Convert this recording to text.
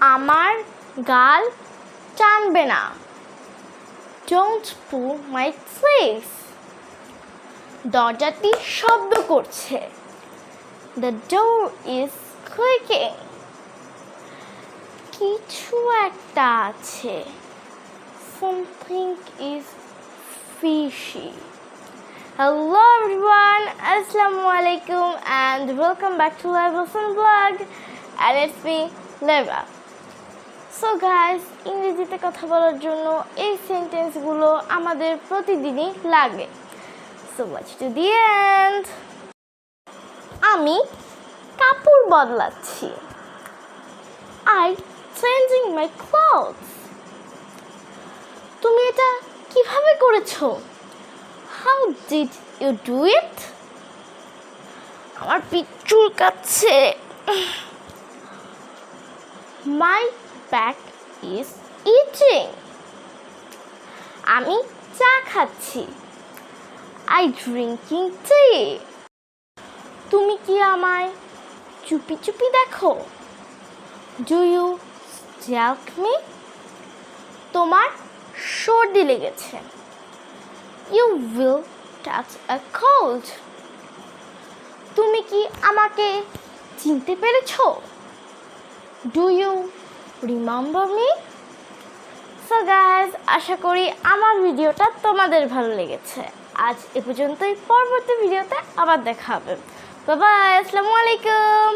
আমার গাল টানবে না। ডোন্ট পু মাই ফেস দরজাটি শব্দ করছে। দ্য ডোর ইজ ক্লিকিং কিছু একটা আছে। Something is fishy hello everyone আসসালামু আলাইকুম and welcome back to live Hossain blog and it's me live so guys ইংরেজিতে কথা বলার জন্য এই সেন্টেন্সগুলো আমাদের প্রতিদিনই লাগে। So watch to the end আমি কাপড় বদলাচ্ছি। আই চেঞ্জিং মাই ক্লথস তুমি এটা কীভাবে করেছ? How did you do it আমার পিঠ চুলকাচ্ছে। মাই ব্যাক ইজ ইটিং আমি চা খাচ্ছি। আই ড্রিঙ্কিং টি তুমি কি আমায় চুপি চুপি দেখো? ডু ইউ স্ট্যাল্ক মি তোমার সর্দি লেগেছে। You will touch a cold তুমি কি আমাকে চিনতে পেরেছ? Do you remember me so guys আশা করি আমার ভিডিওটা তোমাদের ভালো লেগেছে। আজ এ পর্যন্তই পরবর্তী ভিডিওতে আবার দেখা হবে। বাবা আসসালামু আলাইকুম।